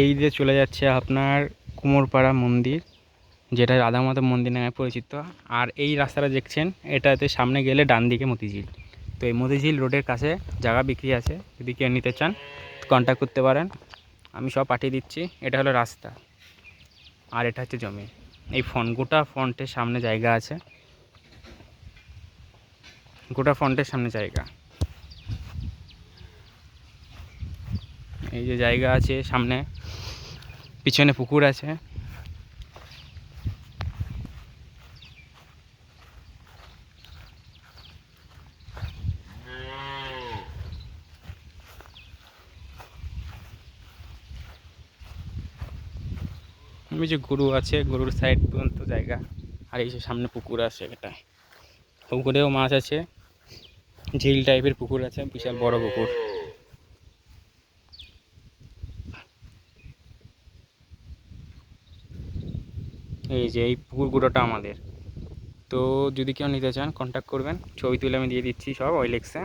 এই দিয়ে চলে যাচ্ছে আপনার কুমোরপাড়া মন্দির, যেটা রাধা মাধব মন্দির নামে পরিচিত। আর এই রাস্তাটা দেখছেন, এটাতে সামনে গেলে ডান দিকে মতিঝিল। তো এই মতিঝিল রোডের কাছে জায়গা বিক্রি আছে, যদি কেউ নিতে চান কন্ট্যাক্ট করতে পারেন। আমি সব পাঠিয়ে দিচ্ছি, এটা হলো রাস্তা। আর এটা হচ্ছে জমি। এই ফোন, গোটা ফ্রন্টের সামনে জায়গা আছে। গোটা ফ্রন্টের সামনে জায়গা। এই যে জায়গা আছে সামনে, পিছনে পুকুর আছে। ওই যে গরু আছে, গরুর সাইড পর্যন্ত জায়গা। আর এই যে সামনে পুকুর আছে এটা পুকুরেও মাছ আছে, ঝিল টাইপের পুকুর আছে, বিশাল বড় পুকুর। এই যে, এই পুকুর পুকুরগুলোটা আমাদের। তো যদি কেউ নিতে চান কন্ট্যাক্ট করবেন। ছবি তুলে আমি দিয়ে দিচ্ছি সব ওইলেক্সে